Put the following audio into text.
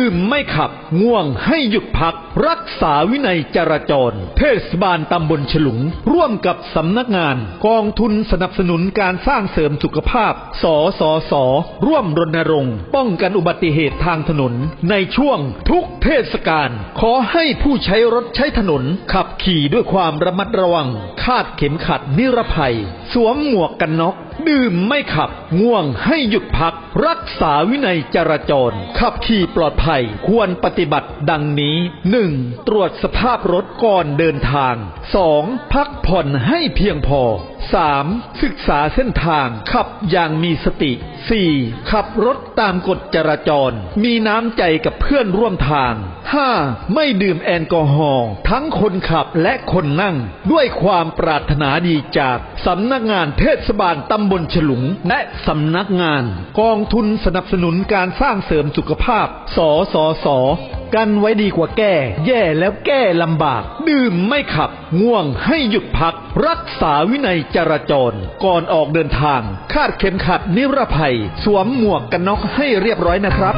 ื่มไม่ขับ ง่วงให้หยุดพัก รักษาวินัยจราจร เทศบาลตำบลฉลุง ร่วมกับสำนักงาน กองทุนสนับสนุนการสร้างเสริมสุขภาพ สสส ร่วมรณรงค์ ป้องกันอุบัติเหตุทางถนน ในช่วงทุกเทศกาลขอให้ผู้ใช้รถใช้ถนน ขับขี่ด้วยความระมัดระวัง คาดเข็มขัดนิรภัย สวมหมวกกันน็อก ดื่มไม่ขับ ง่วงให้หยุดพัก รักษาวินัยจราจร ขับขี่ปลอดภัยควรปฏิบัติดังนี้ 1. ตรวจสภาพรถก่อนเดินทาง 2. พักผ่อนให้เพียงพอ 3. ศึกษาเส้นทางขับอย่างมีสติ 4. ขับรถตามกฎจราจร มีน้ำใจกับเพื่อนร่วมทาง 5. ไม่ดื่มแอลกอฮอล์ทั้งคนขับและคนนั่ง ด้วยความปรารถนาดีจากสำนักงานเทศบาลตำบลฉลุง และสำนักงาน กองทุนสนับสนุนการสร้างเสริมสุขภาพ สสส กันไว้ดีกว่าแก้ แย่แล้วแก้ลำบาก ดื่มไม่ขับ ง่วงให้หยุดพัก รักษาวินัยจราจร ก่อนออกเดินทาง คาดเข็มขัดนิรภัย สวมหมวกกันน็อกให้เรียบร้อยนะครับ